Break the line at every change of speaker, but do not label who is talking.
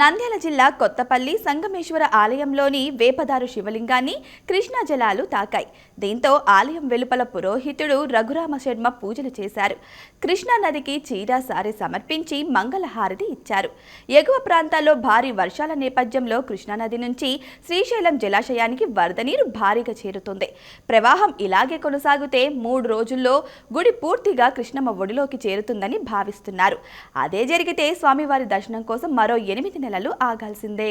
నంద్యాల జిల్లా కొత్తపల్లి సంగమేశ్వర ఆలయంలోని వేపదారు శివలింగాన్ని కృష్ణా జలాలు తాకాయి. దీంతో ఆలయం వెలుపల పురోహితుడు రఘురామ శర్మ పూజలు చేశారు. కృష్ణా నదికి చీర సారె సమర్పించి మంగళహారతి ఇచ్చారు. ఎగువ ప్రాంతాల్లో భారీ వర్షాల నేపథ్యంలో కృష్ణానది నుంచి శ్రీశైలం జలాశయానికి వరద నీరు భారీగా చేరుతుంది. ప్రవాహం ఇలాగే కొనసాగితే మూడు రోజుల్లో గుడి పూర్తిగా కృష్ణమ్మ ఒడిలోకి చేరుతుందని భావిస్తున్నారు. అదే జరిగితే స్వామివారి దర్శనం కోసం మరో ఎనిమిది నెలలు ఆగాల్సిందే.